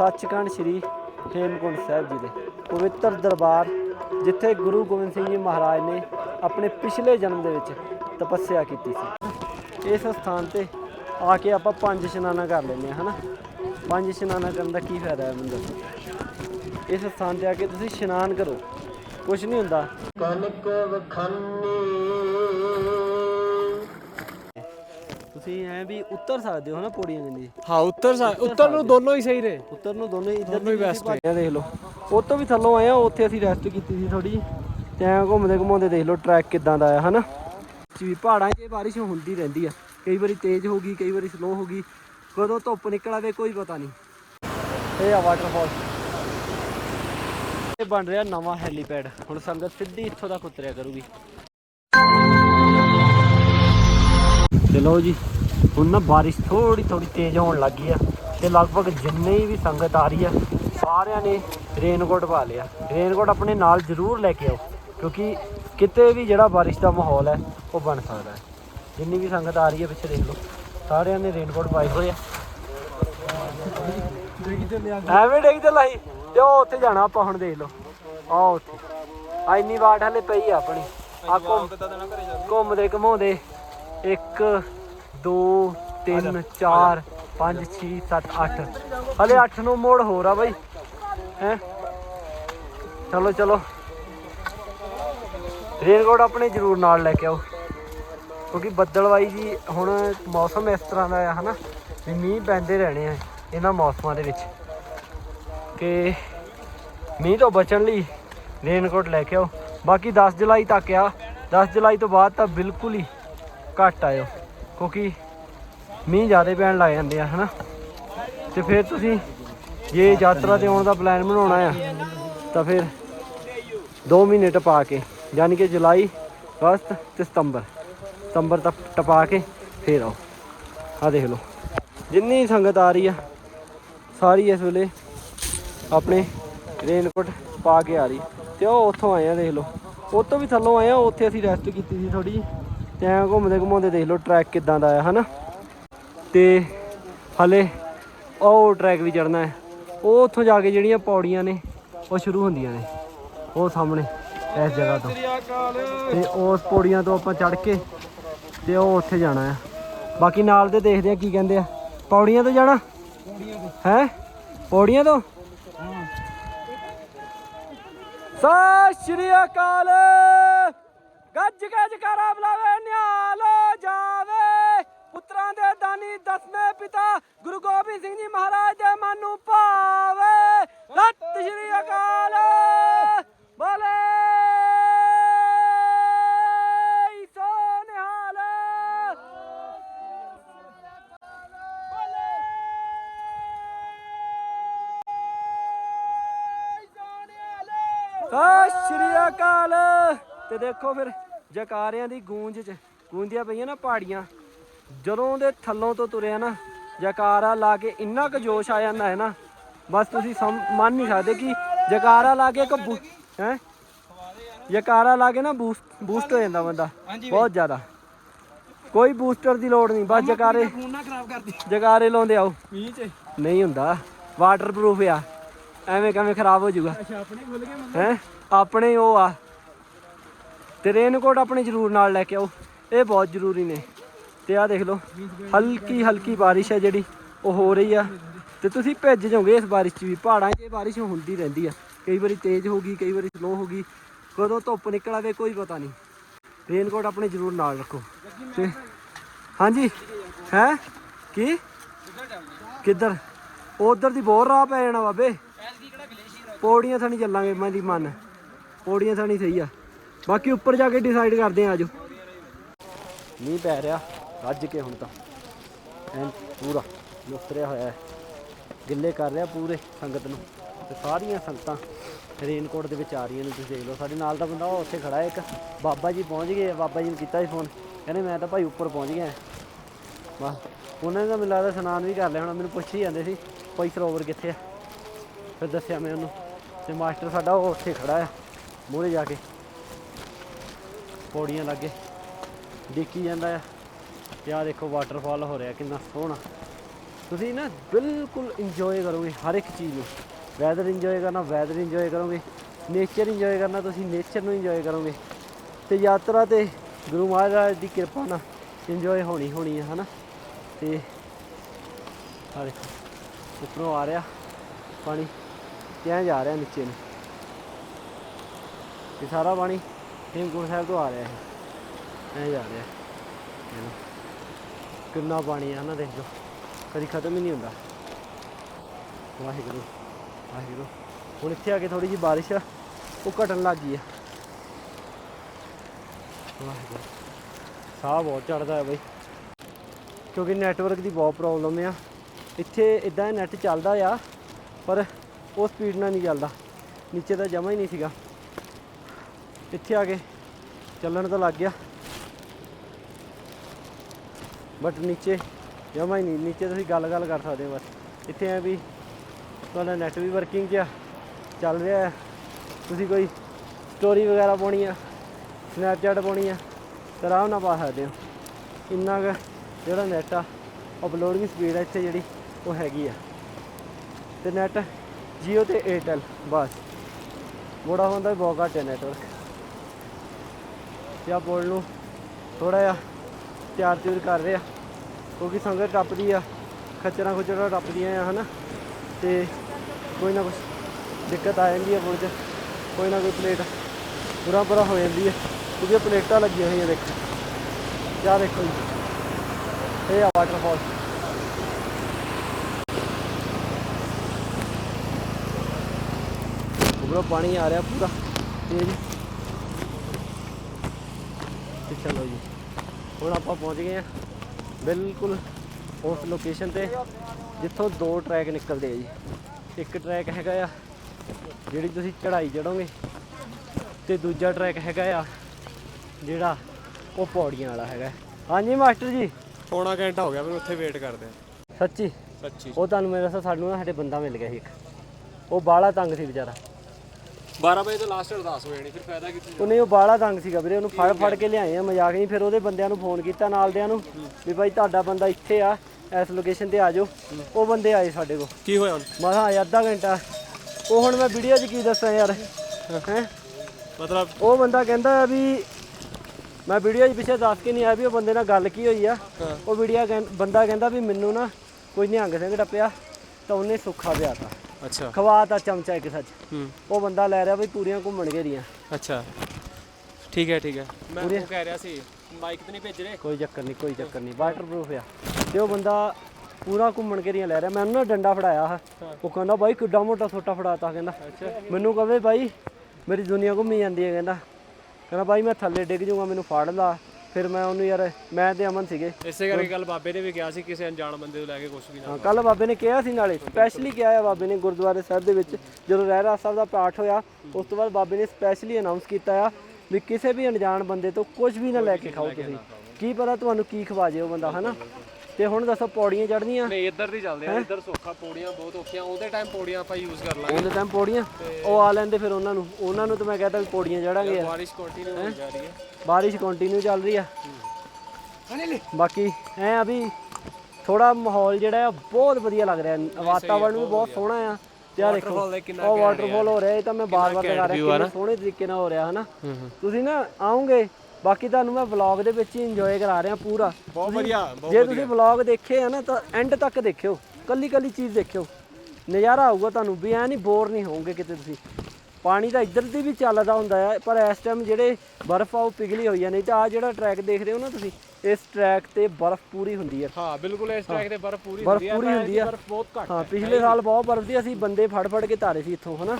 ਸੱਚਖੰਡ ਸ੍ਰੀ ਹੇਮਕੁੰਟ ਸਾਹਿਬ ਜੀ ਦੇ ਪਵਿੱਤਰ ਦਰਬਾਰ, ਜਿੱਥੇ ਗੁਰੂ ਗੋਬਿੰਦ ਸਿੰਘ ਜੀ ਮਹਾਰਾਜ ਨੇ ਆਪਣੇ ਪਿਛਲੇ ਜਨਮ ਦੇ ਵਿੱਚ ਤਪੱਸਿਆ ਕੀਤੀ ਸੀ। ਇਸ ਸਥਾਨ ਤੇ ਆ ਕੇ ਆਪਾਂ ਪੰਜ ਇਸ਼ਨਾਨਾਂ ਕਰ ਲੈਂਦੇ ਹਾਂ, ਹਨਾ? ਪੰਜ ਇਸ਼ਨਾਨਾਂ ਕਰਨ ਦਾ ਕੀ ਫਾਇਦਾ ਹੈ ਮੈਨੂੰ ਦੱਸੋ? ਇਸ ਸਥਾਨ ਤੇ ਆ ਕੇ ਤੁਸੀਂ ਇਸ਼ਨਾਨ ਕਰੋ। ਕੁਝ ਨਹੀਂ ਹੁੰਦਾ। ਕਨਕ ਵਖਾਨੀ ਤੁਸੀਂ ਐ ਵੀ ਉੱਤਰ ਸਕਦੇ ਹੋ ਨਾ ਪੌੜੀਆਂ ਕਹਿੰਦੀ ਹਾਂ ਉੱਤਰ ਸਾ ਉੱਤਰ ਨੂੰ ਦੋਨੋਂ ਹੀ ਸਹੀ ਰਹੇ। ਉੱਤਰ ਨੂੰ ਦੋਨੇ ਇੱਧਰ ਦੋਨੋਂ ਹੀ ਦੀ best ਭਾਈਆਂ ਦੇਖ ਲਓ। ਉਹ ਤੋਂ ਵੀ ਥੱਲੋਂ ਆਏ ਆ ਉੱਥੇ ਅਸੀਂ ਰੈਸਟ ਕੀਤੀ ਸੀ ਥੋੜੀ ਤੇ ਐਂ ਘੁੰਮਦੇ ਘੁੰਮਾਉਂਦੇ ਦੇਖ ਲਓ ਟਰੈਕ ਕਿਦਾਂ ਦਾ ਆ ਹਨਾ? ਵੀ ਪਹਾੜਾਂ 'ਚ ਬਾਰਿਸ਼ ਹੁੰਦੀ ਰਹਿੰਦੀ ਆ। ਕਈ ਵਾਰੀ ਤੇਜ਼ ਹੋ ਗਈ ਕਈ ਵਾਰੀ ਸਲੋ ਹੋ ਗਈ। ਕਦੋਂ ਧੁੱਪ ਨਿਕਲ ਆਵੇ ਕੋਈ ਪਤਾ ਨਹੀਂ। ਇਹ ਆ ਵਾਟਰਫਾਲ ਇਹ ਬਣ ਰਿਹਾ ਨਵਾਂ ਹੈਲੀਪੈਡ ਹੁਣ ਸੰਗਤ ਸਿੱਧੀ ਇੱਥੋਂ ਤੱਕ ਉਤਰਿਆ ਕਰੂਗੀ। ਚਲੋ ਜੀ ਹੁਣ ਨਾ ਬਾਰਿਸ਼ ਥੋੜੀ ਥੋੜੀ ਤੇਜ਼ ਹੋਣ ਲੱਗੀ ਆ ਤੇ ਲਗਭਗ ਜਿੰਨੇ ਵੀ ਸੰਗਤ ਆ ਰਹੀ ਆ, ਸਾਰਿਆਂ ਨੇ ਰੇਨਕੋਟ ਪਾ ਲਿਆ। ਰੇਨਕੋਟ ਆਪਣੇ ਨਾਲ ਜ਼ਰੂਰ ਲੈ ਕੇ ਆਓ, ਕਿਉਂਕਿ ਕਿਤੇ ਵੀ ਜਿਹੜਾ ਬਾਰਿਸ਼ ਦਾ ਮਾਹੌਲ ਹੈ, ਉਹ ਬਣ ਸਕਦਾ ਹੈ। ਜਿੰਨੀ ਵੀ ਸੰਗਤ ਆ ਰਹੀ ਹੈ ਪਿੱਛੇ ਦੇਖ ਲਓ, ਸਾਰਿਆਂ ਨੇ ਰੇਨਕੋਟ ਪਾਏ ਹੋਏ ਆ। ਐਵੇਂ ਡਿੱਗ ਤੇ ਲਾਈ ਤੇ ਉਹ ਉੱਥੇ ਜਾਣਾ ਆਪਾਂ ਹੁਣ ਦੇਖ ਲਓ। ਆ ਉੱਥੇ। ਆ ਇੰਨੀ ਵਾਟ ਹਲੇ ਪਈ ਆ ਆਪਣੀ। ਆ ਘੁੰਮ ਘੁੰਮਦੇ ਘਮਾਉਂਦੇ 1 2 3 4 5 6 7 8 ਹਲੇ 8 ਨੂੰ ਮੋੜ ਹੋਰ ਆ ਬਾਈ। ਹੈ? ਚਲੋ ਚਲੋ। ਰੇਨਕੋਟ ਆਪਣੇ ਜ਼ਰੂਰ ਨਾਲ ਲੈ ਕੇ ਆਓ। ਕਿਉਂਕਿ ਬੱਦਲਵਾਈ ਜੀ ਹੁਣ ਮੌਸਮ ਇਸ ਤਰ੍ਹਾਂ ਦਾ ਆ ਹਨਾ? ਵੀ ਮੀਂਹ ਪੈਂਦੇ ਰਹਿਣੇ ਆ ਇਹਨਾਂ ਮੌਸਮਾਂ ਦੇ ਵਿੱਚ। ਕਿ ਮੀਂਹ ਤੋਂ ਬਚਣ ਲਈ ਰੇਨਕੋਟ ਲੈ ਕੇ ਆਓ। ਬਾਕੀ 10 ਜੁਲਾਈ ਤੱਕ ਆ। 10 ਜੁਲਾਈ ਤੋਂ ਬਾਅਦ ਤਾਂ ਬਿਲਕੁਲ ਹੀ ਘੱਟ ਆਇਓ। ਕਿਉਂਕਿ ਮੀਂਹ ਜ਼ਿਆਦਾ ਪੈਣ ਲੱਗ ਜਾਂਦੇ ਆ, ਹਨਾ? ਤੇ ਫਿਰ ਤੁਸੀਂ ਜੇ ਯਾਤਰਾ ਤੇ ਆਉਣ ਦਾ ਪਲਾਨ ਬਣਾਉਣਾ ਆ, ਤਾਂ ਫਿਰ 2 ਮਹੀਨੇ ਟਪਾ ਕੇ, ਯਾਨੀ ਕਿ ਜੁਲਾਈ, ਅਗਸਤ ਤੇ ਸਤੰਬਰ। ਸਤੰਬਰ ਤੱਕ ਟਪਾ ਕੇ ਫਿਰ ਆਓ। ਆ ਦੇਖ ਲਓ। ਜਿੰਨੀ ਸੰਗਤ ਆ ਰਹੀ ਆ, ਸਾਰੀ ਇਸ ਵੇਲੇ ਆਪਣੇ ਰੇਨਕੋਟ ਪਾ ਕੇ ਆ ਰਹੀ। ਤੇ ਉਹ ਉੱਥੋਂ ਆਏ ਆ, ਦੇਖ ਲਓ। ਉਹ ਤੋਂ ਵੀ ਥੱਲੋਂ ਆਏ ਆ, ਉੱਥੇ ਅਸੀਂ ਰੈਸਟ ਕੀਤੀ ਸੀ ਥੋੜੀ ਤੇ ਐਂ ਘੁੰਮਦੇ ਘੁੰਮਾਉਂਦੇ ਦੇਖ ਲਓ ਟਰੈਕ ਕਿਦਾਂ ਦਾ ਆ ਹਨਾ? ਤੇ ਹਲੇ ਉਹ ਟਰੈਕ ਵੀ ਚੜਨਾ ਹੈ। ਉਹ ਉੱਥੋਂ ਜਾ ਕੇ ਜਿਹੜੀਆਂ ਪੌੜੀਆਂ ਨੇ ਉਹ ਸ਼ੁਰੂ ਹੁੰਦੀਆਂ ਨੇ। ਉਹ ਸਾਹਮਣੇ ਇਸ ਜਗ੍ਹਾ ਤੋਂ। ਤੇ ਉਸ ਪੌੜੀਆਂ ਤੋਂ ਆਪਾਂ ਚੜ ਕੇ ਤੇ ਉਹ ਉੱਥੇ ਜਾਣਾ ਆ ਬਾਕੀ ਨਾਲ ਦੇ ਦੇਖਦੇ ਆ ਕੀ ਕਹਿੰਦੇ ਆ। ਪੌੜੀਆਂ ਤੋਂ ਜਾਣਾ? ਹੈ? ਪੌੜੀਆਂ ਤੋਂ? ਸਤਿ ਸ਼੍ਰੀ ਅਕਾਲ! ਗੱਜ ਕੇ ਜਕਾਰਾ ਬੁਲਾਵੇ ਨਿਹਾਲ ਜਾਵੇ। ਪੁੱਤਰਾਂ ਦੇ ਦਾਨੀ ਦਸਵੇਂ ਪਿਤਾ ਗੁਰੂ ਗੋਬਿੰਦ ਸਿੰਘ ਜੀ ਮਹਾਰਾਜ ਦੇ ਮਨ ਨੂੰ ਭਾਵੇ। ਸਤਿ ਸ਼੍ਰੀ ਅਕਾਲ। ਬੋਲੇ। ਸਤਿ ਸ਼੍ਰੀ ਅਕਾਲ। ਤੇ ਦੇਖੋ ਫਿਰ ਜਕਾਰਿਆਂ ਦੀ ਗੂੰਜ ਚ ਗੂੰਜਦੀਆਂ ਪਈਆਂ ਨਾ ਪਹਾੜੀਆਂ। ਜਦੋਂ ਦੇ ਥੱਲੋਂ ਤੋਂ ਤੁਰਿਆ ਨਾ ਜਕਾਰਾ ਲਾ ਕੇ ਇੰਨਾ ਕੁ ਜੋਸ਼ ਆ ਜਾਂਦਾ ਹੈ ਨਾ ਬਸ ਤੁਸੀਂ ਮੰਨ ਨਹੀਂ ਸਕਦੇ ਕਿ ਜਕਾਰਾ ਲਾ ਕੇ ਇੱਕ ਹੈ? ਜਕਾਰਾ ਲਾ ਕੇ ਨਾ ਬੂਸਟ ਬੂਸਟ ਹੋ ਜਾਂਦਾ ਬੰਦਾ ਬਹੁਤ ਜ਼ਿਆਦਾ। ਕੋਈ ਬੂਸਟਰ ਦੀ ਲੋੜ ਨਹੀਂ ਬਸ ਜਕਾਰੇ ਜਕਾਰੇ ਲਾਉਂਦੇ ਆਓ। ਮੀਂਹ ਚ। ਨਹੀਂ ਹੁੰਦਾ ਵਾਟਰਪ੍ਰੂਫ ਆ। ਐਵੇਂ ਕਿਵੇਂ ਖਰਾਬ ਹੋ ਜਾਊਗਾ। ਅੱਛਾ ਆਪਣੇ ਖੁੱਲ ਗਏ ਹੈ? ਆਪਣੇ ਉਹ ਆ। ਤੇ ਰੇਨਕੋਟ ਆਪਣੇ ਜ਼ਰੂਰ ਨਾਲ ਲੈ ਕੇ ਆਓ। ਇਹ ਬਹੁਤ ਜ਼ਰੂਰੀ ਨੇ। ਤੇ ਆਹ ਦੇਖ ਲਓ, ਹਲਕੀ ਹਲਕੀ ਬਾਰਿਸ਼ ਹੈ ਜਿਹੜੀ, ਉਹ ਹੋ ਰਹੀ ਆ। ਤੇ ਤੁਸੀਂ ਭਿੱਜ ਜਾਓਗੇ ਇਸ ਬਾਰਿਸ਼ 'ਚ ਵੀ। ਪਹਾੜਾਂ 'ਚ ਇਹ ਬਾਰਿਸ਼ ਹੁੰਦੀ ਰਹਿੰਦੀ ਆ। ਕਈ ਵਾਰੀ ਤੇਜ਼ ਹੋ ਗਈ, ਕਈ ਵਾਰੀ ਸਲੋ ਹੋ ਗਈ। ਕਦੋਂ ਧੁੱਪ ਨਿਕਲ ਆਵੇ ਕੋਈ ਪਤਾ ਨਹੀਂ। ਰੇਨਕੋਟ ਆਪਣੇ ਜ਼ਰੂਰ ਨਾਲ ਰੱਖੋ। ਤੇ ਹਾਂਜੀ, ਹੈ? ਕੀ? ਕਿੱਧਰ? ਉਧਰ ਦੀ ਬਹੁਤ ਰਾਹ ਪੈ ਜਾਣਾ ਬਾਬੇ। ਪੌੜੀਆਂ ਥਾਣੀ ਚੱਲਾਂਗੇ, ਮੈਂ ਦੀ ਮਨ। ਪੌੜੀਆਂ ਥਾਣੀ ਸਹੀ ਆ। ਬਾਕੀ ਉੱਪਰ ਜਾ ਕੇ ਡਿਸਾਈਡ ਕਰਦੇ ਆ ਆਜੋ। ਮੀਂਹ ਪੈ ਰਿਹਾ, ਰੱਜ ਕੇ ਹੁਣ ਤਾਂ। ਐਨ ਪੂਰਾ ਮੁਸਤਰਿਆ ਹੋਇਆ ਹੈ। ਗਿੱਲੇ ਕਰ ਰਿਹਾ ਪੂਰੇ ਸੰਗਤ ਨੂੰ। ਤੇ ਸਾਰੀਆਂ ਸੰਗਤਾਂ ਰੇਨਕੋਟ ਦੇ ਵਿੱਚ ਆ ਰਹੀਆਂ ਨੇ, ਤੁਸੀਂ ਦੇਖ ਲਓ। ਸਾਡੇ ਨਾਲ ਦਾ ਬੰਦਾ ਉਹ ਉੱਥੇ ਖੜਾ ਹੈ, ਇੱਕ ਬਾਬਾ ਜੀ ਪਹੁੰਚ ਗਏ, ਬਾਬਾ ਜੀ ਨੂੰ ਕੀਤਾ ਸੀ ਫੋਨ। ਕਹਿੰਦੇ ਮੈਂ ਤਾਂ ਭਾਈ ਉੱਪਰ ਪਹੁੰਚ ਗਿਆ। ਬਸ ਉਹਨਾਂ ਨੇ ਤਾਂ ਮੈਨੂੰ ਲੱਗਦਾ ਸਨਾਨ ਵੀ ਕਰ ਲਿਆ ਹੋਣਾ, ਮੈਨੂੰ ਪੁੱਛ ਹੀ ਜਾਂਦੇ ਸੀ, ਭਾਈ ਸਰੋਵਰ ਕਿੱਥੇ ਆ? ਫਿਰ ਦੱਸਿਆ ਮੈਂ ਉਹਨੂੰ। ਤੇ ਮਾਸਟਰ ਸਾਡਾ ਉਹ ਉੱਥੇ ਖੜਾ ਆ, ਮੂਹਰੇ ਜਾ ਕੇ। ਪੌੜੀਆਂ ਲੱਗੇ ਡਿੱਕੀ ਜਾਂਦਾ ਆ। ਤੇ ਆ ਦੇਖੋ ਵਾਟਰਫਾਲ ਹੋ ਰਿਹਾ ਕਿੰਨਾ ਸੋਹਣਾ। ਤੁਸੀਂ ਨਾ ਬਿਲਕੁਲ ਇੰਜੋਏ ਕਰੋਗੇ ਹਰ ਇੱਕ ਚੀਜ਼ ਨੂੰ। ਵੈਦਰ ਇੰਜੋਏ ਕਰਨਾ ਵੈਦਰ ਇੰਜੋਏ ਕਰੋਗੇ। ਨੇਚਰ ਇੰਜੋਏ ਕਰਨਾ, ਤੁਸੀਂ ਨੇਚਰ ਨੂੰ ਇੰਜੋਏ ਕਰੋਗੇ। ਤੇ ਯਾਤਰਾ ਤੇ ਗੁਰੂ ਮਹਾਰਾਜ ਦੀ ਕਿਰਪਾ ਨਾਲ ਇੰਜੋਏ ਹੋਣੀ ਹੋਣੀ ਹੈ ਹਨਾ। ਤੇ ਆ ਦੇਖੋ, ਉੱਪਰੋਂ ਆ ਰਿਹਾ ਪਾਣੀ, ਤੇ ਜਾ ਰਿਹਾ ਨੀਚੇ ਨੂੰ। ਇਹ ਸਾਰਾ ਪਾਣੀ ਹੇਮਕੁੰਟ ਸਾਹਿਬ ਤੋਂ ਆ ਰਿਹਾ ਹੈ ਐਂ ਜਾ ਰਿਹਾ। ਕਿੰਨਾ ਪਾਣੀ ਆ ਨਾ ਦੇਖ ਲਓ। ਕਦੀ ਖਤਮ ਹੀ ਨਹੀਂ ਹੁੰਦਾ। ਵਾਹਿਗੁਰੂ ਵਾਹਿਗੁਰੂ। ਹੁਣ ਇੱਥੇ ਆ ਕੇ ਥੋੜੀ ਜਿਹੀ ਬਾਰਿਸ਼ ਆ, ਉਹ ਘਟਣ ਲੱਗ ਗਈ ਆ। ਵਾਹਿਗੁਰੂ। ਸਾਹ ਬਹੁਤ ਚੜਦਾ ਹੈ ਬਈ। ਕਿਉਂਕਿ ਨੈਟਵਰਕ ਦੀ ਬਹੁਤ ਪ੍ਰੋਬਲਮ ਆ। ਇੱਥੇ ਇਦਾਂ ਨੈਟ ਚੱਲਦਾ ਆ, ਪਰ ਉਹ ਸਪੀਡ ਨਾਲ ਨਹੀਂ ਚੱਲਦਾ। ਨੀਚੇ ਤਾਂ ਜਮਾ ਹੀ ਨਹੀਂ ਸੀਗਾ। ਇੱਥੇ ਆ ਕੇ ਚੱਲਣ ਤਾਂ ਲੱਗ ਗਿਆ। ਬਟ ਨੀਚੇ, ਜਮਾ ਹੀ ਨਹੀਂ, ਨੀਚੇ ਤੁਸੀਂ ਗੱਲ ਗੱਲ ਕਰ ਸਕਦੇ ਹੋ ਬਸ। ਇੱਥੇ ਆ ਵੀ ਤੁਹਾਡਾ ਨੈਟ ਵੀ ਵਰਕਿੰਗ 'ਚ ਆ ਚੱਲ ਰਿਹਾ ਹੈ। ਤੁਸੀਂ ਕੋਈ ਸਟੋਰੀ ਵਗੈਰਾ ਪਾਉਣੀ ਆ ਸਨੈਪਚੈਟ ਪਾਉਣੀ ਆ, ਤਾਂ ਆਰਾਮ ਨਾਲ ਪਾ ਸਕਦੇ ਹੋ। ਇੰਨਾ ਕੁ ਜਿਹੜਾ ਨੈਟ ਆ ਅਪਲੋਡਿੰਗ ਸਪੀਡ ਆ ਇੱਥੇ ਜਿਹੜੀ ਉਹ ਹੈਗੀ ਆ। ਤੇ ਨੈਟ Jio ਤੇ Airtel, ਬਸ। ਵੋਡਾਫੋਨ ਦਾ ਵੀ ਬਹੁਤ ਘੱਟ ਹੈ ਨੈਟਵਰਕ ਜਾਂ ਪੁਲ ਨੂੰ ਥੋੜਾ ਜਿਹਾ ਤਿਆਰ ਤਿਉਰ ਕਰ ਰਿਹਾ ਕਿਉਂਕਿ ਸੰਗਤ ਟੱਪਦੀ ਆ, ਖੱਚਰਾਂ ਖੁੱਚਰਾਂ ਟੱਪਦੀਆਂ ਆ, ਹਨਾ? ਤੇ ਕੋਈ ਨਾ ਕੁਛ ਦਿੱਕਤ ਆ ਜਾਂਦੀ ਹੈ ਪੁਲ 'ਚ ਕੋਈ ਨਾ ਕੋਈ ਪਲੇਟ ਪੂਰਾ ਪੂਰਾ ਹੋ ਜਾਂਦੀ ਹੈ ਕਿਉਂਕਿ ਪਲੇਟਾਂ ਲੱਗੀਆਂ ਹੋਈਆਂ ਦੇਖੋ। ਜਾ ਦੇਖੋ ਜੀ, ਇਹ ਆ ਵਾਟਰਫਾਲ ਉੱਪਰੋਂ ਪਾਣੀ ਆ ਰਿਹਾ ਪੂਰਾ, ਤੇਜ਼। ਚਲੋ ਜੀ। ਹੁਣ ਆਪਾਂ ਪਹੁੰਚ ਗਏ ਆ ਬਿਲਕੁਲ ਉਸ ਲੋਕੇਸ਼ਨ ਤੇ ਜਿੱਥੋਂ ਦੋ ਟਰੈਕ ਨਿਕਲਦੇ ਆ ਜੀ। ਇੱਕ ਟਰੈਕ ਹੈਗਾ ਆ ਜਿਹੜੀ ਤੁਸੀਂ ਚੜ੍ਹਾਈ ਚੜੋਗੇ ਤੇ ਦੂਜਾ ਟਰੈਕ ਹੈਗਾ ਆ ਜਿਹੜਾ ਉਹ ਪੌੜੀਆਂ ਵਾਲਾ ਹੈਗਾ। ਹਾਂਜੀ ਮਾਸਟਰ ਜੀ। ਪੌਣਾ ਘੰਟਾ ਹੋ ਗਿਆ ਮੈਨੂੰ ਉੱਥੇ ਵੇਟ ਕਰਦੇ ਆ ਸੱਚੀ? ਸੱਚੀ। ਉਹ ਤੁਹਾਨੂੰ ਮੇਰੇ ਸਾਹ ਸਾਨੂੰ ਨਾ ਸਾਡੇ ਬੰਦਾ ਮਿਲ ਗਿਆ ਸੀ ਇੱਕ। ਉਹ ਬਾਲਾ ਤੰਗ ਸੀ ਵਿਚਾਰਾ। 12 ਵਜੇ ਤੋਂ ਲਾਸਟ ਅਰਦਾਸ ਹੋ ਜਾਣੀ ਫਿਰ ਫਾਇਦਾ ਕਿੱਥੇ ਉਹਨੇ ਉਹ ਬਾਲਾ ਤੰਗ ਸੀਗਾ ਵੀਰੇ ਉਹਨੂੰ ਫੜ ਫੜ ਕੇ ਲਿਆਏ ਆ ਮਜ਼ਾਕ ਨਹੀਂ ਫਿਰ ਉਹਦੇ ਬੰਦਿਆਂ ਨੂੰ ਫੋਨ ਕੀਤਾ ਨਾਲਦਿਆਂ ਨੂੰ ਵੀ ਭਾਈ ਤੁਹਾਡਾ ਬੰਦਾ ਇੱਥੇ ਆ ਇਸ ਲੋਕੇਸ਼ਨ ਤੇ ਆ ਜਾਓ। ਉਹ ਬੰਦੇ ਆਏ ਸਾਡੇ ਕੋਲ। ਕੀ ਹੋਇਆ ਹੁਣ? ਮੈਂ ਕਿਹਾ ਅੱਧਾ ਘੰਟਾ। ਉਹ ਹੁਣ ਮੈਂ ਵੀਡੀਓ 'ਚ ਕੀ ਦੱਸਾਂ ਯਾਰ? ਹੈ। ਮਤਲਬ ਉਹ ਬੰਦਾ ਕਹਿੰਦਾ ਵੀ ਮੈਂ ਵੀਡੀਓ 'ਚ ਪਿੱਛੇ ਦੱਸ ਕੇ ਨਹੀਂ ਆਇਆ ਵੀ ਉਹ ਬੰਦੇ ਨਾਲ ਗੱਲ ਕੀ ਹੋਈ ਆ। ਉਹ ਵੀਡੀਓ ਬੰਦਾ ਕਹਿੰਦਾ ਵੀ ਮੈਨੂੰ ਨਾ ਕੋਈ ਨਿਹੰਗ ਸਿੰਘ ਟੱਪਿਆ ਤਾਂ ਉਹਨੇ ਸੁੱਖਾ ਵਿਆਤਾ ਅੱਛਾ। ਖਵਾਤਾ ਚਮਚਾ ਇੱਕ ਸੱਚ। ਹੂੰ। ਉਹ ਬੰਦਾ ਲੈ ਰਿਹਾ ਵੀ ਪੂਰੀਆਂ ਘੁੰਮਣ ਘੇਰੀਆਂ ਅੱਛਾ। ਠੀਕ ਹੈ ਠੀਕ ਹੈ। ਮੈਂ ਉਹ ਕਹਿ ਰਿਹਾ ਸੀ ਮਾਈਕ ਤੇ ਨਹੀਂ ਭੇਜ ਰਹੇ? ਕੋਈ ਚੱਕਰ ਨਹੀਂ ਕੋਈ ਚੱਕਰ ਨਹੀਂ। ਵਾਟਰਪ੍ਰੂਫ ਆ। ਤੇ ਉਹ ਬੰਦਾ ਪੂਰਾ ਘੁੰਮਣ ਘੇਰੀਆਂ ਲੈ ਰਿਹਾ। ਮੈਂ ਉਹਨੂੰ ਨਾ ਡੰਡਾ ਫੜਾਇਆ ਉਹ ਕਹਿੰਦਾ ਬਾਈ ਕਿੱਡਾ ਮੋਟਾ ਛੋਟਾ ਫੜਾਤਾ ਕਹਿੰਦਾ। ਮੈਨੂੰ ਕਹਵੇ ਬਾਈ ਮੇਰੀ ਦੁਨੀਆ ਘੁੰਮੀ ਜਾਂਦੀ ਹੈ ਕਹਿੰਦਾ। ਕਹਿੰਦਾ ਬਾਈ ਮੈਂ ਥੱਲੇ ਡਿੱਗ ਜਾਊਂਗਾ ਮੈਨੂੰ ਫੜ ਲਾ। ਫਿਰ ਮੈਂ ਉਹਨੂੰ ਯਾਰ ਮੈਂ ਤੇ ਅਮਨ ਸੀਗੇ। ਇਸੇ ਕਰਕੇ ਗੱਲ ਬਾਬੇ ਨੇ ਵੀ ਕਿਹਾ ਸੀ ਕਿਸੇ ਅਣਜਾਣ ਬੰਦੇ ਤੋਂ ਲੈ ਕੇ ਕੁਝ ਵੀ ਨਾ ਹਾਂ ਕੱਲ ਬਾਬੇ ਨੇ ਕਿਹਾ ਸੀ ਨਾਲੇ ਸਪੈਸ਼ਲੀ ਕਿਹਾ ਆ ਬਾਬੇ ਨੇ ਗੁਰਦੁਆਰੇ ਸਾਹਿਬ ਦੇ ਵਿੱਚ ਜਦੋਂ ਰਹਿਰਾ ਸਾਹਿਬ ਦਾ ਪਾਠ ਹੋਇਆ ਉਸ ਤੋਂ ਬਾਅਦ ਬਾਬੇ ਨੇ ਸਪੈਸ਼ਲੀ ਅਨਾਉਂਸ ਕੀਤਾ ਆ ਵੀ ਕਿਸੇ ਵੀ ਅਣਜਾਣ ਬੰਦੇ ਤੋਂ ਕੁਝ ਵੀ ਨਾ ਲੈ ਕੇ ਖਾਓ ਤੁਸੀਂ। ਕੀ ਪਤਾ ਤੁਹਾਨੂੰ ਕੀ ਖਵਾ ਜੇ ਉਹ ਬੰਦਾ ਹਨਾ? ਤੇ ਹੁਣ ਦੱਸੋ ਪੌੜੀਆਂ ਚੜ੍ਹਨੀਆਂ? ਨਹੀਂ ਇੱਧਰ ਦੀ ਚੱਲਦੇ ਆ ਇੱਧਰ ਸੌਖਾ ਪੌੜੀਆਂ ਬਹੁਤ ਔਖੀਆਂ ਉਹਦੇ ਟਾਈਮ ਪੌੜੀਆਂ ਆਪਾਂ ਯੂਜ਼ ਕਰ ਲਾਂਗੇ। ਉਹਦੇ ਟਾਈਮ ਪੌੜੀਆਂ? ਉਹ ਆ ਲੈਂਦੇ ਫਿਰ ਉਹਨਾਂ ਨੂੰ। ਉਹਨਾਂ ਨੂੰ ਤਾਂ ਮੈਂ ਕਹਤਾ ਵੀ ਪੌੜੀਆਂ ਚੜਾਂਗੇ ਯਾਰ ਬਾਰਿਸ਼ ਕੰਟੀਨਿਊ ਹੋ? ਜਾ ਰਹੀ ਹੈ। ਬਾਰਿਸ਼ ਕੰਟੀਨਿਊ ਚੱਲ ਰਹੀ ਆ। ਬਾਕੀ ਐ ਆ ਵੀ ਥੋੜਾ ਮਾਹੌਲ ਜਿਹੜਾ ਆ ਬਹੁਤ ਵਧੀਆ ਲੱਗ ਰਿਹਾ। ਵਾਤਾਵਰਣ ਵੀ ਬਹੁਤ ਸੋਹਣਾ ਆ। ਤੇ ਆ ਦੇਖੋ ਉਹ ਵਾਟਰਫਾਲ ਹੋ ਰਿਹਾ ਇਹ ਤਾਂ ਮੈਂ ਬਾਰ-ਬਾਰ ਲਗਾ ਰਿਹਾ ਕਿੰਨੇ ਸੋਹਣੇ ਤਰੀਕੇ ਨਾਲ ਹੋ ਰਿਹਾ ਹਨਾ? ਤੁਸੀਂ ਨਾ ਆਉਂਗੇ ਬਾਕੀ ਤੁਹਾਨੂੰ ਮੈਂ ਵਲੌਗ ਦੇ ਵਿੱਚ ਹੀ ਇੰਜੋਏ ਕਰਾ ਰਿਹਾ ਪੂਰਾ। ਬਹੁਤ ਵਧੀਆ ਜੇ ਤੁਸੀਂ ਵਲੌਗ ਦੇਖੇ ਆ ਨਾ ਤਾਂ ਐਂਡ ਤੱਕ ਦੇਖਿਓ। ਕੱਲੀ ਕੱਲੀ ਚੀਜ਼ ਦੇਖਿਓ। ਨਜ਼ਾਰਾ ਆਊਗਾ ਤੁਹਾਨੂੰ ਵੀ ਐ ਨਹੀਂ ਬੋਰ ਨਹੀਂ ਹੋਵੋਗੇ ਕਿਤੇ ਤੁਸੀਂ। ਪਾਣੀ ਤਾਂ ਇੱਧਰ ਦੀ ਵੀ ਚੱਲਦਾ ਹੁੰਦਾ ਆ ਪਰ ਇਸ ਟਾਈਮ ਜਿਹੜੇ ਬਰਫ਼ ਆ ਉਹ ਪਿਘਲੀ ਹੋਈ ਆ ਨਹੀਂ ਤਾਂ ਆ ਜਿਹੜਾ ਟਰੈਕ ਦੇਖ ਰਹੇ ਹੋ ਨਾ ਤੁਸੀਂ ਇਸ ਟਰੈਕ ਤੇ ਬਰਫ਼ ਪੂਰੀ ਹੁੰਦੀ ਆ। ਹਾਂ ਬਿਲਕੁਲ ਇਸ ਟਰੈਕ ਤੇ ਬਰਫ਼ ਪੂਰੀ ਹੁੰਦੀ ਹੈ ਪਰ ਹੁੰਦੀ। ਬਰਫ਼ ਬਹੁਤ ਘੱਟ ਹਾਂ ਪਿਛਲੇ ਸਾਲ ਬਹੁਤ ਬਰਫ਼ ਦੀ ਅਸੀਂ ਬੰਦੇ ਫੜ ਫੜ ਕੇ ਧਾਰੇ ਸੀ ਇੱਥੋਂ ਹਨਾ।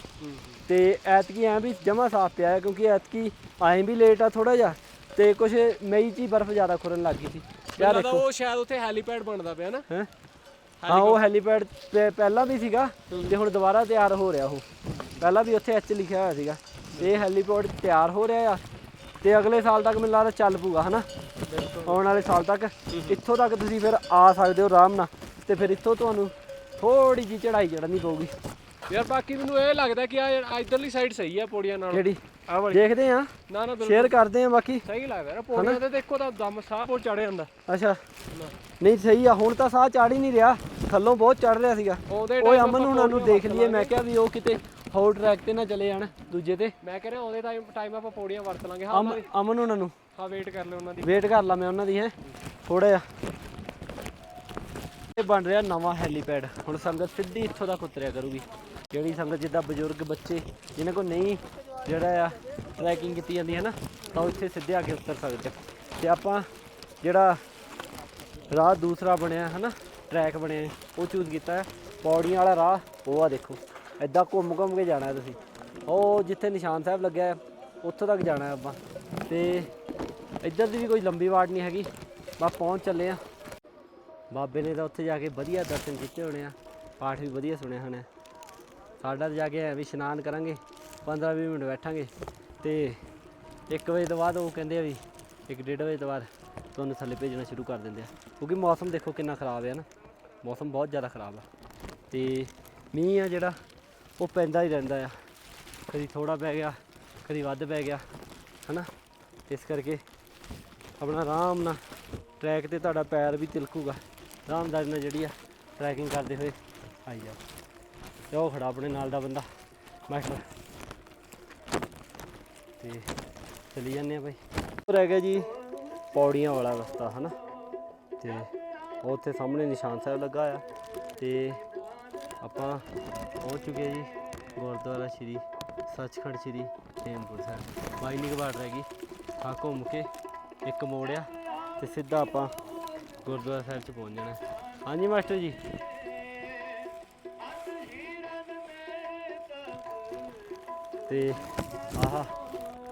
ਤੇ ਐਤਕੀ ਐ ਵੀ ਜਮਾ ਸਾਫ਼ ਪਿਆ ਹੈ ਕਿਉਂਕਿ ਐਤਕੀ ਆਏ ਵੀ ਲੇਟ ਆ ਥੋੜਾ ਜਿਹਾ। ਤੇ ਕੁਝ ਮਈ 'ਚ ਹੀ ਬਰਫ਼ ਜ਼ਿਆਦਾ ਖੁਰਨ ਲੱਗ ਗਈ ਸੀ। ਯਾਰ ਲੱਗਦਾ ਉਹ ਸ਼ਾਇਦ ਉੱਥੇ ਹੈਲੀਪੈਡ ਬਣਦਾ ਪਿਆ ਨਾ। ਹੈਂ? ਹਾਂ ਉਹ ਹੈਲੀਪੈਡ ਤੇ ਪਹਿਲਾਂ ਵੀ ਸੀਗਾ ਤੇ ਹੁਣ ਦੁਬਾਰਾ ਤਿਆਰ ਹੋ ਰਿਹਾ ਉਹ। ਪਹਿਲਾਂ ਵੀ ਉੱਥੇ ਐਚ ਲਿਖਿਆ ਹੋਇਆ ਸੀਗਾ। ਇਹ ਹੈਲੀਪੈਡ ਤਿਆਰ ਹੋ ਰਿਹਾ ਆ ਤੇ ਅਗਲੇ ਸਾਲ ਤੱਕ ਮੈਨੂੰ ਲੱਗਦਾ ਚੱਲ ਪੂਗਾ ਹਨਾ? ਆਉਣ ਵਾਲੇ ਸਾਲ ਤੱਕ। ਇੱਥੋਂ ਤੱਕ ਤੁਸੀਂ ਫਿਰ ਆ ਸਕਦੇ ਹੋ ਆਰਾਮ ਨਾਲ ਤੇ ਫਿਰ ਇੱਥੋਂ ਤੁਹਾਨੂੰ ਥੋੜੀ ਜਿਹੀ ਚੜ੍ਹਾਈ ਚੜ੍ਹਨੀ ਪਊਗੀ। ਯਾਰ ਬਾਕੀ ਮੈਨੂੰ ਇਹ ਲੱਗਦਾ ਕਿ ਆ ਇਧਰਲੀ ਸਾਈਡ ਸਹੀ ਆ ਪੌੜੀਆਂ ਨਾਲ। ਕਿਹੜੀ? ਆ ਵਾਲੀ। ਦੇਖਦੇ ਆ ਨਾ ਨਾ ਬਿਲਕੁਲ। ਸ਼ੇਅਰ ਕਰਦੇ ਆ ਬਾਕੀ। ਸਹੀ ਲੱਗਦਾ ਨਾ ਪੌੜੀਆਂ ਤੇ ਦੇਖੋ ਤਾਂ ਦਮ ਸਾਹ ਪੋ ਚੜ ਜਾਂਦਾ। ਅੱਛਾ। ਨਹੀਂ ਸਹੀ ਆ। ਹੁਣ ਤਾਂ ਸਾਹ ਚੜ ਹੀ ਨਹੀਂ ਰਿਹਾ। ਥੱਲੋਂ ਬਹੁਤ ਚੜ ਰਿਹਾ ਸੀਗਾ। ਓਏ ਅਮਨ ਹੁਣਾਂ ਨੂੰ ਦੇਖ ਲਈਏ। ਮੈਂ ਕਿਹਾ ਵੀ ਉਹ ਕਿਤੇ ਹੋਰ ਟਰੈਕ ਤੇ ਨਾ ਚਲੇ ਜਾਣ ਦੂਜੇ ਤੇ। ਮੈਂ ਕਹਿ ਰਿਹਾ ਉਹਦੇ ਟਾਈਮ ਟਾਈਮ ਆਪਾਂ ਪੌੜੀਆਂ ਵਰਤ ਲਾਂਗੇ। ਹਾਂ ਅਮ- ਅਮਨ ਹੁਣਾਂ ਨੂੰ। ਹਾਂ ਵੇਟ ਕਰ ਲਿਓ ਉਹਨਾਂ ਦੀ। ਵੇਟ ਕਰ ਲਾ ਮੈਂ ਉਹਨਾਂ ਦੀ ਹੈ। ਥੋੜਾ ਜਿਹਾ। ਇਹ ਬਣ ਰਿਹਾ ਨਵਾਂ ਹੈਲੀਪੈਡ। ਹੁਣ ਸੰਗਤ ਸਿੱਧੀ ਇੱਥੋਂ ਤੱਕ ਉਤਰਿਆ ਕਰੂਗੀ। ਜਿਹੜੀ ਸੰਗਤ ਜਿੱਦਾਂ ਬਜ਼ੁਰਗ ਬੱਚੇ ਜਿਨ੍ਹਾਂ ਕੋਲ ਨਹੀਂ ਜਿਹੜਾ ਆ ਟਰੈਕਿੰਗ ਕੀਤੀ ਜਾਂਦੀ ਹੈ ਨਾ ਤਾਂ ਉਹ ਇੱਥੇ ਸਿੱਧੇ ਆ ਕੇ ਉਤਰ ਸਕਦੇ ਆ। ਤੇ ਆਪਾਂ ਜਿਹੜਾ ਰਾਹ ਦੂਸਰਾ ਬਣਿਆ ਹੈ ਨਾ ਟਰੈਕ ਬਣਿਆ ਉਹ ਚੂਜ਼ ਕੀਤਾ ਹੈ। ਪੌੜੀਆਂ ਵਾਲਾ ਰਾਹ ਉਹ ਆ ਦੇਖੋ। ਐਦਾਂ ਘੁੰਮ ਘੁੰਮ ਕੇ ਜਾਣਾ ਤੁਸੀਂ। ਉਹ ਜਿੱਥੇ ਨਿਸ਼ਾਨ ਸਾਹਿਬ ਲੱਗਿਆ ਹੈ, ਉੱਥੋਂ ਤੱਕ ਜਾਣਾ ਹੈ ਆਪਾਂ। ਤੇ ਇੱਧਰ ਦੀ ਵੀ ਕੋਈ ਲੰਬੀ ਵਾਟ ਨਹੀਂ ਹੈਗੀ। ਬਸ ਪਹੁੰਚ ਚੱਲੇ ਆ ਬਾਬੇ ਨੇ ਤਾਂ ਉੱਥੇ ਜਾ ਕੇ ਵਧੀਆ ਦਰਸ਼ਨ ਕੀਤੇ ਹੋਣੇ ਆ। ਪਾਠ ਵੀ ਵਧੀਆ ਸੁਣਿਆ ਹੋਣਾ ਸਾਡਾ ਤਾਂ ਜਾ ਕੇ ਐ ਵੀ ਇਸ਼ਨਾਨ ਕਰਾਂਗੇ 15-20 ਮਿੰਟ ਬੈਠਾਂਗੇ ਤੇ 1 ਵਜੇ ਤੋਂ ਬਾਅਦ ਉਹ ਕਹਿੰਦੇ ਆ ਵੀ 1:30 ਵਜੇ ਤੋਂ ਬਾਅਦ ਤੁਹਾਨੂੰ ਥੱਲੇ ਭੇਜਣਾ ਸ਼ੁਰੂ ਕਰ ਦਿੰਦੇ ਆ। ਕਿਉਂਕਿ ਮੌਸਮ ਦੇਖੋ ਕਿੰਨਾ ਖਰਾਬ ਹੈ ਨਾ, ਮੌਸਮ ਬਹੁਤ ਜ਼ਿਆਦਾ ਖਰਾਬ ਆ। ਤੇ ਮੀਂਹ ਆ ਜਿਹੜਾ, ਉਹ ਪੈਂਦਾ ਹੀ ਰਹਿੰਦਾ ਆ। ਕਦੀ ਥੋੜਾ ਪੈ ਗਿਆ, ਕਦੀ ਵੱਧ ਪੈ ਗਿਆ, ਹਨਾ? ਇਸ ਕਰਕੇ ਆਪਣਾ ਆਰਾਮ ਨਾਲ ਟਰੈਕ ਤੇ ਤੁਹਾਡਾ ਪੈਰ ਵੀ ਤਿਲਕੂਗਾ। ਆਰਾਮਦਾਰੀ ਨਾਲ ਜਿਹੜੀ ਆ ਟਰੈਕਿੰਗ ਕਰਦੇ ਹੋਏ ਆਈ ਜਾਓ। ਤੇ ਉਹ ਖੜਾ ਆਪਣੇ ਨਾਲ ਦਾ ਬੰਦਾ, ਮਾਸਟਰ। ਤੇ ਚਲੀ ਜਾਂਦੇ ਆ ਭਾਈ ਉਹ ਰਹਿ ਗਿਆ ਜੀ ਪੌੜੀਆਂ ਵਾਲਾ ਰਸਤਾ, ਹਨਾ? ਤੇ ਉਹ ਉੱਥੇ ਸਾਹਮਣੇ ਨਿਸ਼ਾਨ ਸਾਹਿਬ ਲੱਗਾ ਆ ਤੇ ਆਪਾਂ ਪਹੁੰਚ ਚੁੱਕੇ ਜੀ ਗੁਰਦੁਆਰਾ ਸ਼੍ਰੀ ਸੱਚਖੰਡ ਸ਼੍ਰੀ ਹੇਮਕੁੰਟ ਸਾਹਿਬ। ਬਾਈ ਨਿਗਵਾੜ ਰਹਿ ਗਈ। ਆ ਘੁੰਮ ਕੇ ਇੱਕ ਮੋੜਿਆ ਤੇ ਸਿੱਧਾ ਆਪਾਂ ਗੁਰਦੁਆਰਾ ਸਾਹਿਬ ਚ ਪਹੁੰਚ ਜਾਣਾ। ਹਾਂਜੀ ਮਾਸਟਰ ਜੀ। ਤੇ ਆਹਾ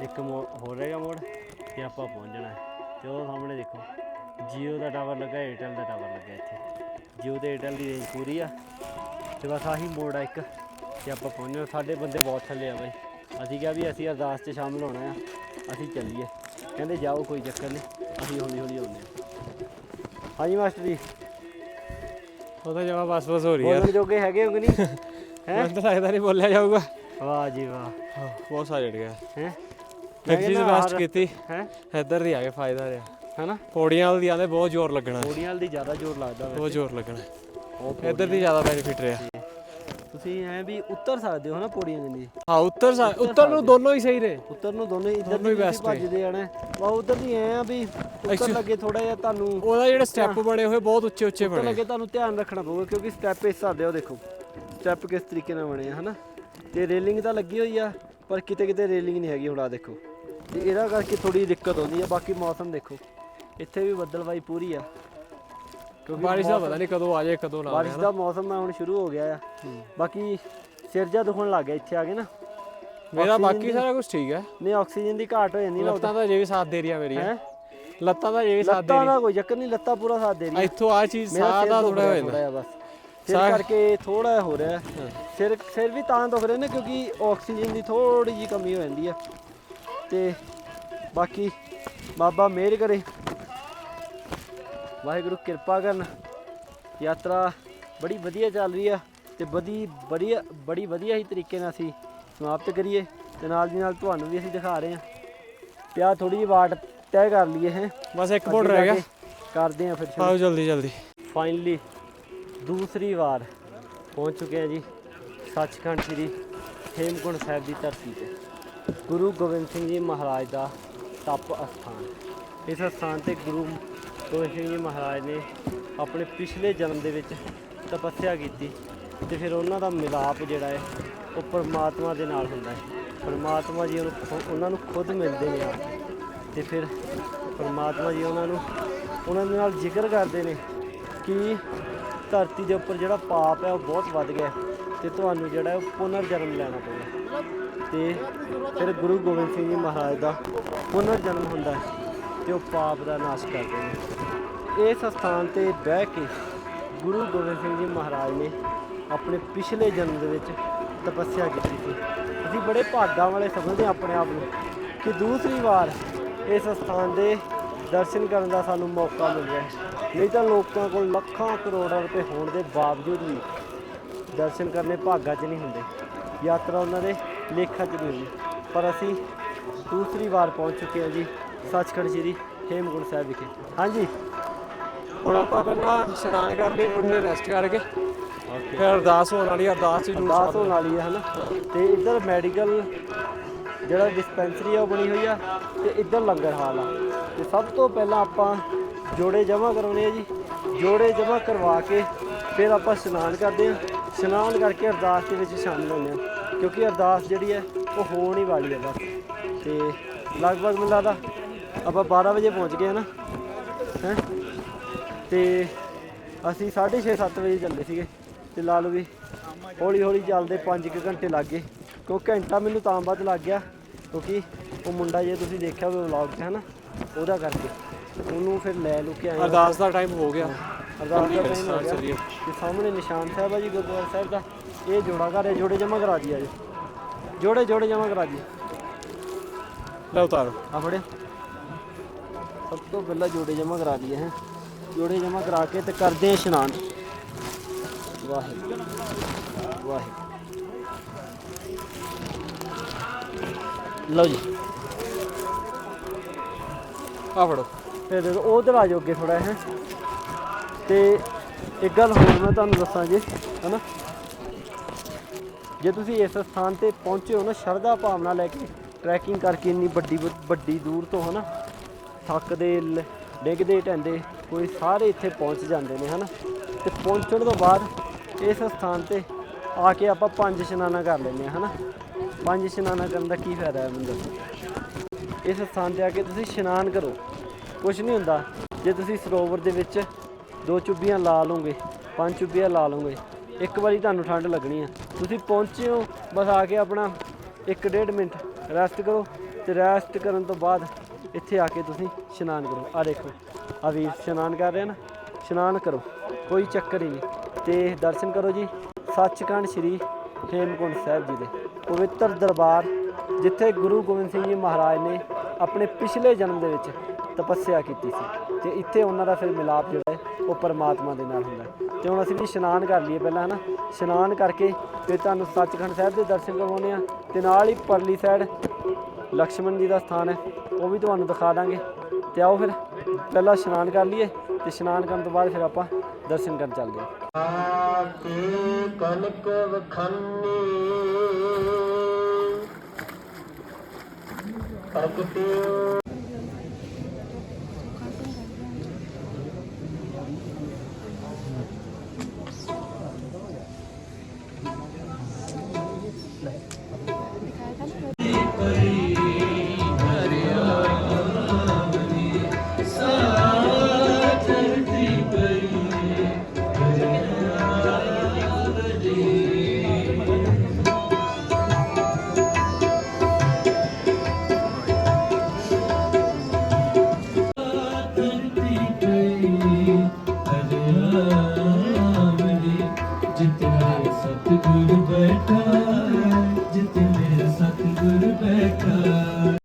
ਇੱਕ ਮੋੜ ਹੋ ਰਿਹਾ ਮੋੜ ਤੇ ਆਪਾਂ ਪਹੁੰਚ ਜਾਣਾ ਹੈ। ਉਹ ਸਾਹਮਣੇ ਦੇਖੋ ਜੀਓ ਦਾ ਟਾਵਰ ਲੱਗਾ ਏਅਰਟੈਲ ਦਾ ਟਾਵਰ ਲੱਗਾ ਇੱਥੇ। ਜੀਓ ਤੇ ਏਅਰਟੈਲ ਦੀ ਰੇਂਜ ਪੂਰੀ ਆ। ਤੇ ਬਸ ਆਹੀ ਮੋੜ ਆ ਇੱਕ ਤੇ ਆਪਾਂ ਪਹੁੰਚ ਜਾਣਾ। ਸਾਡੇ ਬੰਦੇ ਬਹੁਤ ਥੱਲੇ ਆ ਬਾਈ। ਅਸੀਂ ਕਿਹਾ ਵੀ ਅਸੀਂ ਅਰਦਾਸ 'ਚ ਸ਼ਾਮਲ ਹੋਣਾ ਆ। ਅਸੀਂ ਚੱਲੀਏ। ਕਹਿੰਦੇ ਜਾਓ ਕੋਈ ਚੱਕਰ ਨਹੀਂ। ਅਸੀਂ ਹੌਲੀ ਹੌਲੀ ਆਉਂਦੇ ਹਾਂ ਹਾਂਜੀ ਮਾਸਟਰ ਜੀ। ਉਹਦਾ ਜਵਾਬ ਬਸ ਬਸ ਹੋ ਰਹੀ ਬੋਲਣ ਜੋਗੇ ਹੈਗੇ ਹੋ ਕਿ ਨਹੀਂ? ਹੈ ਮੈਨੂੰ ਤਾਂ ਲੱਗਦਾ ਨਹੀਂ ਬੋਲਿਆ ਜਾਊਗਾ। ਵਾਹ ਜੀ ਵਾਹ। ਬਹੁਤ ਸਾਰੇ ਜੜ ਗਿਆ। ਹੈ? ਚੀਜ਼ ਬੈਸਟ ਕੀਤੀ। ਹੈ? ਇੱਧਰ ਦੀ ਆ ਕੇ ਫਾਇਦਾ ਰਿਹਾ। ਹਨਾ? ਪੌੜੀਆਂ ਵਾਲੀ ਦੀ ਆਂਦੇ ਬਹੁਤ ਜ਼ੋਰ ਲੱਗਣਾ। ਪੌੜੀਆਂ ਵਾਲ ਦੀ ਜ਼ਿਆਦਾ ਜ਼ੋਰ ਲੱਗਦਾ ਬਹੁਤ ਜ਼ੋਰ ਲੱਗਣਾ। ਇੱਧਰ ਦੀ ਜ਼ਿਆਦਾ ਬੈਨੀਫਿਟ ਰਿਹਾ। ਤੁਸੀਂ ਐ ਵੀ ਉੱਤਰ ਸਕਦੇ ਹੋ ਨਾ ਪੌੜੀਆਂ ਕਹਿੰਦੀ ਹਾਂ ਉੱਤਰ ਉੱਤਰ ਨੂੰ ਦੋਨੋਂ ਹੀ ਸਹੀ ਰਹੇ। ਉੱਤਰ ਨੂੰ ਦੋਨੇ ਇੱਧਰ ਹੀ ਦੀ best ਨੇ। ਭੱਜਦੇ ਆਣਾ ਵਾ ਉਧਰ ਦੀ ਐ ਆ ਵੀ ਉੱਤਰ ਲੱਗੇ ਥੋੜਾ ਜਿਹਾ ਤੁਹਾਨੂੰ ਉਹਦਾ ਜਿਹੜੇ ਸਟੈਪ ਬਣੇ ਹੋਏ ਬਹੁਤ ਉੱਚੇ ਉੱਚੇ ਬਣੇ। ਲੱਗੇ ਤੁਹਾਨੂੰ ਧਿਆਨ ਰੱਖਣਾ ਪਊਗਾ ਕਿਉਂਕਿ ਸਟੈਪ ਇਸ ਹਿਸਾਬ ਦੇ ਉਹ ਦੇਖੋ। ਸਟੈਪ ਕਿਸ ਤਰੀਕੇ ਨਾਲ ਬਣੇ ਆ ਹਨਾ? ਤੇ ਰੇਲਿੰਗ ਤਾਂ ਲੱਗੀ ਹੋਈ ਆ ਪਰ ਕਿਤੇ ਕਿਤੇ ਰੇਲਿੰਗ ਨਹੀਂ ਹੈਗੀ ਹੁਣ ਆ ਦੇਖੋ। ਤੇ ਇਹਦਾ ਕਰਕੇ ਥੋੜੀ ਦਿੱਕਤ ਆਉਂਦੀ ਆ ਬਾਕੀ ਮੌਸਮ ਦੇਖੋ। ਇੱਥੇ ਵੀ ਬੱਦਲਵਾਈ ਪੂਰੀ ਆ। ਕਿਉਂਕਿ ਬਾਰਿਸ਼ ਦਾ ਪਤਾ ਨਹੀਂ ਕਦੋਂ ਆ ਜਾਏ ਕਦੋਂ ਨਾ ਬਾਰਿਸ਼ ਦਾ ਮੌਸਮ ਆ ਹੁਣ ਸ਼ੁਰੂ ਹੋ ਗਿਆ ਆ। ਬਾਕੀ ਸਿਰ ਜਾ ਦੁਖਣ ਲੱਗ ਗਿਆ ਇੱਥੇ ਆ ਕੇ ਨਾ। ਮੇਰਾ ਬਾਕੀ ਦੀ- ਸਾਰਾ ਕੁਝ ਠੀਕ ਹੈ ਨਹੀਂ ਆਕਸੀਜਨ ਦੀ ਘਾਟ ਹੋ ਜਾਂਦੀ ਨਾ ਲੱਤਾਂ ਤਾਂ ਜੇ ਵੀ ਸਾਥ ਦੇ ਰਹੀਆਂ ਮੇਰੀਆਂ। ਲੱਤਾਂ ਤਾਂ ਜੇ ਵੀ ਸਾਥ ਦੇ ਲੱਤਾਂ ਰਹੀਆਂ। ਦਾ ਕੋਈ ਚੱਕਰ ਨਹੀਂ ਲੱਤਾਂ ਪੂਰਾ ਸਾਥ ਦੇ ਰਹੀ ਇੱਥੋਂ ਆ ਚੀਜ਼ ਸਾਹ ਦਾ ਥੋੜਾ ਹੋ ਜਾਂਦਾ ਬਸ। ਸਿਰ ਸਾਹ- ਕਰਕੇ ਥੋੜਾ ਹੋ ਰਿਹਾ। ਹੈ। ਸਿਰ ਸਿਰ ਵੀ ਤਾਂ ਦੁਖ ਰਿਹਾ ਨਾ ਕਿਉਂਕਿ ਆਕਸੀਜਨ ਦੀ ਥੋੜੀ ਜੀ ਕਮੀ ਹੋ ਜਾਂਦੀ ਆ। ਤੇ ਬਾਕੀ ਬਾਬਾ ਮਿਹਰ ਕਰੇ। ਵਾਹਿਗੁਰੂ ਕਿਰਪਾ ਕਰਨ। ਯਾਤਰਾ ਬੜੀ ਵਧੀਆ ਚੱਲ ਰਹੀ ਆ ਤੇ ਬੜੀ ਬੜੀ ਬੜੀ ਵਧੀਆ ਹੀ ਤਰੀਕੇ ਨਾਲ ਅਸੀਂ ਸਮਾਪਤ ਕਰੀਏ ਤੇ ਨਾਲ ਦੀ ਨਾਲ ਤੁਹਾਨੂੰ ਵੀ ਅਸੀਂ ਦਿਖਾ ਰਹੇ ਹਾਂ। ਪਿਆ ਥੋੜੀ ਜਿਹੀ ਵਾਟ ਤੈਅ ਕਰ ਲਈਏ ਹੈ। ਬਸ ਇੱਕ ਮੋੜ ਰਹਿ ਗਿਆ। ਕਰਦੇ ਆ ਫਿਰ ਆਓ ਜਲਦੀ ਜਲਦੀ। ਫਾਈਨਲੀ ਦੂਸਰੀ ਵਾਰ ਪਹੁੰਚ ਚੁੱਕੇ ਹਾਂ ਜੀ ਸੱਚਖੰਡ ਸ੍ਰੀ ਹੇਮਕੁੰਟ ਸਾਹਿਬ ਦੀ ਧਰਤੀ ਤੇ ਗੁਰੂ ਗੋਬਿੰਦ ਸਿੰਘ ਜੀ ਮਹਾਰਾਜ ਦਾ ਤਪ ਅਸਥਾਨ ਇਸ ਅਸਥਾਨ ਤੇ ਗੁਰੂ ਗੋਬਿੰਦ ਸਿੰਘ ਜੀ ਮਹਾਰਾਜ ਨੇ ਆਪਣੇ ਪਿਛਲੇ ਜਨਮ ਦੇ ਵਿੱਚ ਤਪੱਸਿਆ ਕੀਤੀ ਤੇ ਫਿਰ ਉਹਨਾਂ ਦਾ ਮਿਲਾਪ ਜਿਹੜਾ ਹੈ, ਉਹ ਪਰਮਾਤਮਾ ਦੇ ਨਾਲ ਹੁੰਦਾ ਹੈ ਪਰਮਾਤਮਾ ਜੀ ਉਹਨੂੰ ਉਹਨਾਂ ਨੂੰ ਖੁਦ ਮਿਲਦੇ ਨੇ ਆ ਕੇ। ਤੇ ਫਿਰ ਪਰਮਾਤਮਾ ਜੀ ਉਹਨਾਂ ਨੂੰ, ਉਹਨਾਂ ਦੇ ਨਾਲ ਜ਼ਿਕਰ ਕਰਦੇ ਨੇ ਕਿ ਧਰਤੀ ਦੇ ਉੱਪਰ ਜਿਹੜਾ ਪਾਪ ਹੈ ਉਹ ਬਹੁਤ ਵੱਧ ਗਿਆ ਹੈ ਤੇ ਤੁਹਾਨੂੰ ਜਿਹੜਾ ਉਹ ਪੁਨਰ ਜਨਮ ਲੈਣਾ ਪਵੇਗਾ ਤੇ ਫਿਰ ਗੁਰੂ ਗੋਬਿੰਦ ਸਿੰਘ ਜੀ ਮਹਾਰਾਜ ਦਾ ਪੁਨਰ ਜਨਮ ਹੁੰਦਾ ਹੈ ਤੇ ਉਹ ਪਾਪ ਦਾ ਨਾਸ਼ ਕਰਦੇ ਨੇ। ਇਸ ਸਥਾਨ ਤੇ ਬਹਿ ਕੇ ਗੁਰੂ ਗੋਬਿੰਦ ਸਿੰਘ ਜੀ ਮਹਾਰਾਜ ਨੇ ਆਪਣੇ ਪਿਛਲੇ ਜਨਮ ਦੇ ਵਿੱਚ ਤਪੱਸਿਆ ਕੀਤੀ ਸੀ। ਅਸੀਂ ਬੜੇ ਭਾਗਾਂ ਵਾਲੇ ਸਮਝਦੇ ਹਾਂ ਆਪਣੇ ਆਪ ਨੂੰ ਕਿ ਦੂਸਰੀ ਵਾਰ ਇਸ ਸਥਾਨ ਦੇ ਦਰਸ਼ਨ ਕਰਨ ਦਾ ਸਾਨੂੰ ਮੌਕਾ ਮਿਲ ਰਿਹਾ ਨਹੀਂ ਤਾਂ ਲੋਕਾਂ ਕੋਲ ਲੱਖਾਂ ਕਰੋੜਾਂ ਰੁਪਏ ਹੋਣ ਦੇ ਬਾਵਜੂਦ ਵੀ ਦਰਸ਼ਨ ਕਰਨੇ ਭਾਗਾਂ 'ਚ ਨਹੀਂ ਹੁੰਦੇ। ਯਾਤਰਾ ਉਹਨਾਂ ਦੇ ਲੇਖਾਂ 'ਚ ਨਹੀਂ ਹੁੰਦੀ। ਪਰ ਅਸੀਂ ਦੂਸਰੀ ਵਾਰ ਪਹੁੰਚ ਚੁੱਕੇ ਹਾਂ ਜੀ ਸੱਚਖੰਡ ਸ੍ਰੀ ਹੇਮਕੁੰਟ ਸਾਹਿਬ ਵਿਖੇ। ਹਾਂਜੀ। ਹੁਣ ਆਪਾਂ ਪਹਿਲਾਂ ਇਸ਼ਨਾਨ ਕਰਦੇ ਉਹਨੇ ਰੈਸਟ ਕਰਕੇ। ਫਿਰ ਅਰਦਾਸ ਹੋਣ ਵਾਲੀ ਅਰਦਾਸ ਜੂਸ ਅਰਦਾਸ ਹੋਣ ਵਾਲੀ ਹੈ ਹਨਾ? ਤੇ ਇੱਧਰ ਮੈਡੀਕਲ ਜਿਹੜਾ ਡਿਸਪੈਂਸਰੀ ਆ ਉਹ ਬਣੀ ਹੋਈ ਆ ਤੇ ਇੱਧਰ ਲੰਗਰ ਹਾਲ ਆ। ਤੇ ਸਭ ਤੋਂ ਪਹਿਲਾਂ ਆਪਾਂ ਜੋੜੇ ਜਮ੍ਹਾਂ ਕਰਾਉਣੇ ਆ ਜੀ। ਜੋੜੇ ਜਮ੍ਹਾਂ ਕਰਵਾ ਕੇ ਫਿਰ ਆਪਾਂ ਇਸ਼ਨਾਨ ਕਰਦੇ ਆ। ਇਸ਼ਨਾਨ ਕਰਕੇ ਅਰਦਾਸ ਦੇ ਵਿੱਚ ਸ਼ਾਮਿਲ ਹੁੰਦੇ ਆ। ਕਿਉਂਕਿ ਅਰਦਾਸ ਜਿਹੜੀ ਹੈ, ਉਹ ਹੋਣ ਹੀ ਵਾਲੀ ਹੈ ਬਸ। ਤੇ ਲਗਭਗ ਮੈਨੂੰ ਲੱਗਦਾ ਆਪਾਂ 12 ਵਜੇ ਪਹੁੰਚ ਗਏ ਨਾ। ਹੈ? ਤੇ ਅਸੀਂ 6:30 7 ਵਜੇ ਚੱਲੇ ਸੀਗੇ। ਤੇ ਲਾ ਲਓ ਵੀ ਹੌਲੀ ਹੌਲੀ ਚੱਲਦੇ 5 ਘੰਟੇ ਲੱਗ ਗਏ। ਕਿਉਂ ਘੰਟਾ ਮੈਨੂੰ ਤਾਂ ਵੱਧ ਲੱਗ ਗਿਆ। ਕਿਉਂਕਿ ਉਹ ਮੁੰਡਾ ਜੇ ਤੁਸੀਂ ਦੇਖਿਆ ਹੋਵੇ ਵਲੌਗ 'ਚ ਹੈ ਨਾ ਉਹਦਾ ਕਰਕੇ। ਉਹਨੂੰ ਫਿਰ ਲੈ ਲੁ ਕੇ ਆਏ ਅਰਦਾਸ ਦਾ ਟਾਈਮ ਹੋ ਗਿਆ। ਅਰਦਾਸ ਦਾ ਟਾਈਮ ਹੋ ਗਿਆ। ਤੇ ਸਾਹਮਣੇ ਨਿਸ਼ਾਨ ਸਾਹਿਬ ਆ ਜੀ ਗੁਰਦੁਆਰਾ ਸਾਹਿਬ ਦਾ। ਇਹ ਜੋੜਾ ਘਰ ਹੈ ਜੋੜੇ ਜਮਾ ਕਰਾ ਜੀ ਅੱਜ। ਜੋੜੇ ਜੋੜੇ ਜਮਾ ਕਰਾ ਜੀ ਲੈ ਉਤਾਰੋ। ਆ ਫੜੇ ਸਭ ਤੋਂ ਪਹਿਲਾਂ ਜੋੜੇ ਜਮਾ ਕਰਾ ਦਈਏ ਹੈ। ਜੋੜੇ ਜਮਾ ਕਰਾ ਕੇ ਤੇ ਕਰਦੇ ਆ ਇਸ਼ਨਾਨ। ਵਾਹਿਗੁਰੂ। ਵਾਹਿਗੁਰੂ। ਲਓ ਜੀ। ਆ ਫੜੋ। ਤੇ ਦੇਖੋ, ਉਧਰ ਆ ਜਾਓ ਅੱਗੇ ਥੋੜਾ ਹੈ ਤੇ ਇੱਕ ਗੱਲ ਹੋਰ ਮੈਂ ਤੁਹਾਨੂੰ ਦੱਸਾਂ ਜੀ, ਹਨਾ? ਜੇ ਤੁਸੀਂ ਇਸ ਸਥਾਨ ਤੇ ਪਹੁੰਚੇ ਹੋ ਨਾ, ਸ਼ਰਧਾ ਭਾਵਨਾ ਲੈ ਕੇ ਟਰੈਕਿੰਗ ਕਰਕੇ ਇੰਨੀ ਵੱਡੀ ਵੱਡੀ ਦੂਰ ਤੋਂ, ਹਨਾ? ਥੱਕਦੇ ਲ- ਡਿੱਗਦੇ ਢੰਦੇ ਕੋਈ ਸਾਰੇ ਇੱਥੇ ਪਹੁੰਚ ਜਾਂਦੇ ਨੇ, ਹਨਾ? ਤੇ ਪਹੁੰਚਣ ਤੋਂ ਬਾਅਦ ਇਸ ਸਥਾਨ ਤੇ ਆ ਕੇ ਆਪਾਂ ਪੰਜ ਇਸ਼ਨਾਨਾਂ ਕਰ ਲੈਂਦੇ ਹਾਂ, ਹਨਾ? ਪੰਜ ਇਸ਼ਨਾਨਾਂ ਕਰਨ ਦਾ ਕੀ ਫਾਇਦਾ ਹੈ ਮੈਨੂੰ ਦੱਸੋ? ਇਸ ਸਥਾਨ ਤੇ ਆ ਕੇ ਤੁਸੀਂ ਇਸ਼ਨਾਨ ਕਰੋ। ਕੁਝ ਨਹੀਂ ਹੁੰਦਾ। ਜੇ ਤੁਸੀਂ ਸਰੋਵਰ ਦੇ ਵਿੱਚ ਦੋ ਚੁੱਭੀਆਂ ਲਾ ਲਓਗੇ, ਪੰਜ ਚੁੱਭੀਆਂ ਲਾ ਲਓਗੇ, ਇੱਕ ਵਾਰੀ ਤੁਹਾਨੂੰ ਠੰਡ ਲੱਗਣੀ ਆ। ਤੁਸੀਂ ਪਹੁੰਚੇ ਹੋ, ਬਸ ਆ ਕੇ ਆਪਣਾ 1.5 ਮਿੰਟ ਰੈਸਟ ਕਰੋ ਤੇ ਰੈਸਟ ਕਰਨ ਤੋਂ ਬਾਅਦ ਇੱਥੇ ਆ ਕੇ ਤੁਸੀਂ ਇਸ਼ਨਾਨ ਕਰੋ। ਆ ਦੇਖੋ ਆ ਵੀਰ ਇਸ਼ਨਾਨ ਕਰ ਰਹੇ ਨਾ, ਇਸ਼ਨਾਨ ਕਰੋ, ਕੋਈ ਚੱਕਰ ਹੀ ਨਹੀਂ। ਤੇ ਦਰਸ਼ਨ ਕਰੋ ਜੀ, ਸੱਚਖੰਡ ਸ੍ਰੀ ਹੇਮਕੁੰਟ ਸਾਹਿਬ ਜੀ ਦੇ ਪਵਿੱਤਰ ਦਰਬਾਰ, ਜਿੱਥੇ ਗੁਰੂ ਗੋਬਿੰਦ ਸਿੰਘ ਜੀ ਮਹਾਰਾਜ ਨੇ ਆਪਣੇ ਪਿਛਲੇ ਜਨਮ ਦੇ ਵਿੱਚ ਤਪੱਸਿਆ ਕੀਤੀ ਸੀ ਤੇ ਇੱਥੇ ਉਹਨਾਂ ਦਾ ਫਿਰ ਮਿਲਾਪ ਜਿਹੜਾ ਹੈ, ਉਹ ਪਰਮਾਤਮਾ ਦੇ ਨਾਲ ਹੁੰਦਾ ਹੈ। ਤੇ ਹੁਣ ਅਸੀਂ ਵੀ ਇਸ਼ਨਾਨ ਕਰ ਲਈਏ ਪਹਿਲਾਂ, ਹਨਾ? ਇਸ਼ਨਾਨ ਕਰਕੇ ਫਿਰ ਤੁਹਾਨੂੰ ਸੱਚਖੰਡ ਸਾਹਿਬ ਦੇ ਦਰਸ਼ਨ ਕਰਵਾਉਣੇ ਆ ਤੇ ਨਾਲ ਹੀ ਪਰਲੀ ਸਾਈਡ ਲਕਸ਼ਮਣ ਜੀ ਦਾ ਸਥਾਨ ਹੈ, ਉਹ ਵੀ ਤੁਹਾਨੂੰ ਦਿਖਾ ਦਾਂਗੇ। ਤੇ ਆਓ ਫਿਰ, ਪਹਿਲਾਂ ਇਸ਼ਨਾਨ ਕਰ ਲਈਏ ਤੇ ਇਸ਼ਨਾਨ ਕਰਨ ਤੋਂ ਬਾਅਦ ਫਿਰ ਆਪਾਂ ਦਰਸ਼ਨ ਕਰਨ ਚੱਲਦੇ ਹਾਂ। ਆਕੇ ਕਨਕ ਵਖਾਨੀ। ਪ੍ਰਗਟਿਓ